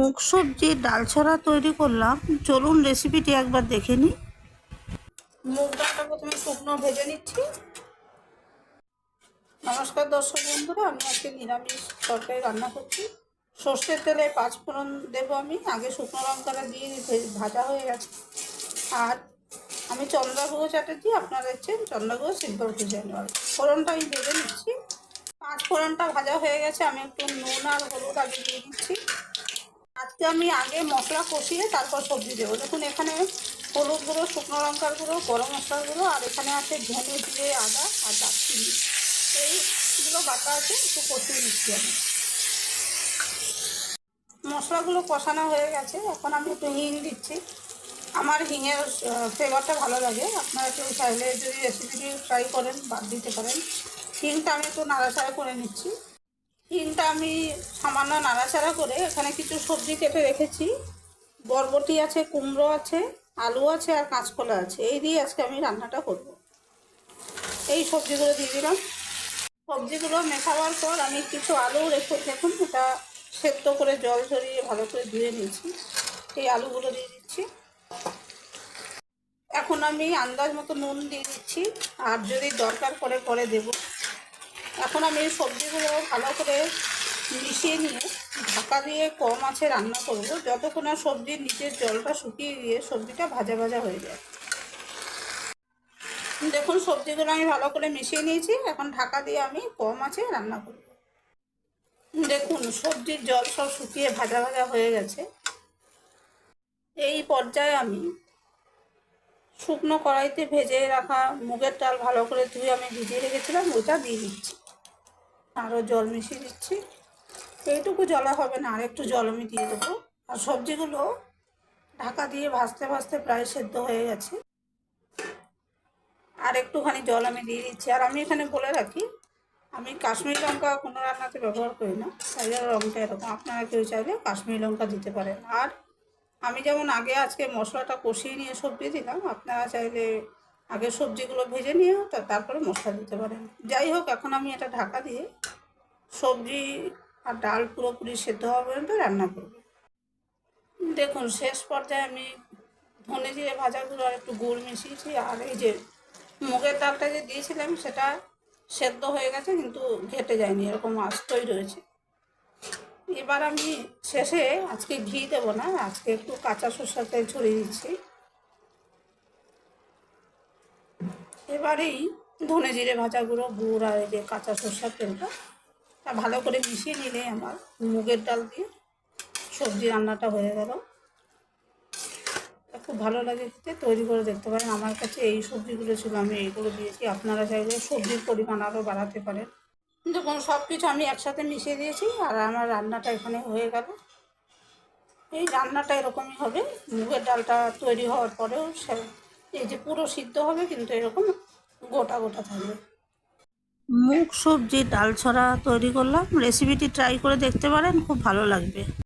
মুগ সবজির ডাল ছড়া তৈরি করলাম। চলুন রেসিপিটি একবার দেখে নিই। মুগ ডালটা প্রথমে শুকনো ভেজে নিচ্ছি। নমস্কার দর্শক বন্ধুরা, আমি আজকে নিরামিষ তরকারি রান্না করছি। সর্ষের তেলে পাঁচ ফোড়ন দেবো আমি। আগে শুকনো লঙ্কাটা দিয়ে ভাজা হয়ে গেছে। আর আমি চন্দ্রাগুলো চাটাচ্ছি আপনারা দেখছেন চন্দ্রাগুলো সিম্পল কিচেন ফোড়নটা আমি ভেজে নিচ্ছি। পাঁচ ফোড়নটা ভাজা হয়ে গেছে। আমি একটু নুন আর হলুদ আগে দিয়ে দিচ্ছি। আজকে আমি আগে মশলা কষিয়ে তারপর সবজি দেবো। দেখুন, এখানে হলুদ গুঁড়ো, শুকনো লঙ্কার গুঁড়ো, গরম মশলার গুঁড়ো, আর এখানে আছে ধনে দিয়ে আদা আর দারচিনি। এইগুলো বাটা আছে, একটু কষিয়ে নিচ্ছি আমি। মশলাগুলো কষানো হয়ে গেছে। এখন আমি একটু হিং দিচ্ছি। আমার হিঙের ফ্লেভারটা ভালো লাগে। আপনারা কেউ চাইলে যদি রেসিপিটি ট্রাই করেন, বাদ দিতে পারেন। হিংটা আমি একটু নাড়াচাড়া করে নিচ্ছি। হিংটা আমি সামান্য নাড়াচাড়া করে এখানে কিছু সবজি কেটে রেখেছি। বরবটি আছে, কুমড়ো আছে, আলু আছে আর কাঁচকলা আছে। এই দিয়ে আজকে আমি রান্নাটা করব। এই সবজিগুলো দিয়ে দিলাম। সবজিগুলো মেশাবার পর আমি কিছু আলু রেখে, দেখুন, এটা সেদ্ধ করে জল ঝরিয়ে ভালো করে ধুয়ে নিয়েছি। এই আলুগুলো দিয়ে দিচ্ছি। এখন আমি আন্দাজ মতো নুন দিয়ে দিচ্ছি। আর যদি দরকার পড়ে, পরে দেব। এখন আমি সবজিগুলো ভালো করে মিশিয়ে নিয়ে ঢাকা দিয়ে কম আছে রান্না করব। যতক্ষণ না সবজির নিচের জলটা শুকিয়ে গিয়ে সবজিটা ভাজা ভাজা হয়ে যায়। দেখুন, সবজিগুলো আমি ভালো করে মিশিয়ে নিয়েছি। এখন ঢাকা দিয়ে আমি কম আছে রান্না করব। দেখুন, সবজির জল সব শুকিয়ে ভাজা ভাজা হয়ে গেছে। এই পর্যায়ে আমি শুকনো কড়াইতে ভেজে রাখা মুগের ডাল ভালো করে ধুয়ে আমি ভিজিয়ে রেখেছিলাম ওইটা দিয়ে দিচ্ছি। আরও জল মিশিয়ে দিচ্ছি। এইটুকু জলা হবে না আর একটু জল আমি দিয়ে দেবো। আর সবজিগুলো ঢাকা দিয়ে ভাজতে ভাজতে প্রায় সেদ্ধ হয়ে গেছে। আর একটুখানি জল আমি দিয়ে দিচ্ছি। আর আমি এখানে বলে রাখি, আমি কাশ্মীরি লঙ্কা কোনো রান্নাতে ব্যবহার করি না, তাই রঙটা এরকম। আপনারা কেউ চাইলে কাশ্মীরি লঙ্কা দিতে পারেন। আর আমি যেমন আগে আজকে মশলাটা কষিয়ে নিয়ে সবজি দিলাম, আপনারা চাইলে আগে সবজিগুলো ভেজে নিয়ে তা- তারপরে মশলা দিতে পারেন যাই হোক, এখন আমি এটা ঢাকা দিয়ে সবজি আর ডাল পুরোপুরি সেদ্ধ হওয়া পর্যন্ত রান্না করব। দেখুন, শেষ পর্যায়ে আমি ধনে জিরে ভাজাগুলো আর একটু গুড় মিশিয়েছি, আর এই যে মুগের ডালটা যে দিয়েছিলাম, সেটা সেদ্ধ হয়ে গেছে, কিন্তু ঘেটে যায়নি, এরকম আস্তই রয়েছে। এবার আমি শেষে আজকে ঘি দেবো না, আজকে একটু কাঁচা সরষের তেল ছড়িয়ে দিচ্ছি। এবারেই ধনে জিরে ভাজা গুঁড়ো, গুড় আর যে কাঁচা সরষের তেলটা। তা ভালো করে মিশিয়ে নিলে আমার মুগের ডাল দিয়ে সবজি রান্নাটা হয়ে গেল। খুব ভালো লাগে খেতে, তৈরি করে দেখতে পারেন। আমার কাছে এই সবজিগুলো ছিল, আমি এইগুলো দিয়েছি। আপনারা চাইলে সবজির পরিমাণ আরও বাড়াতে পারেন। দেখুন সব কিছু আমি একসাথে মিশিয়ে দিয়েছি আর আমার রান্নাটা এখানে হয়ে গেল। এই রান্নাটা এরকমই হবে। মুগের ডালটা তৈরি হওয়ার পরেও এই যে পুরো সিদ্ধ হবে কিন্তু এরকম গোটা গোটা থাকবে। মুখ সবজি ডাল ছড়া তৈরি করলাম। রেসিপিটি ট্রাই করে দেখতে পারেন, খুব ভালো লাগবে।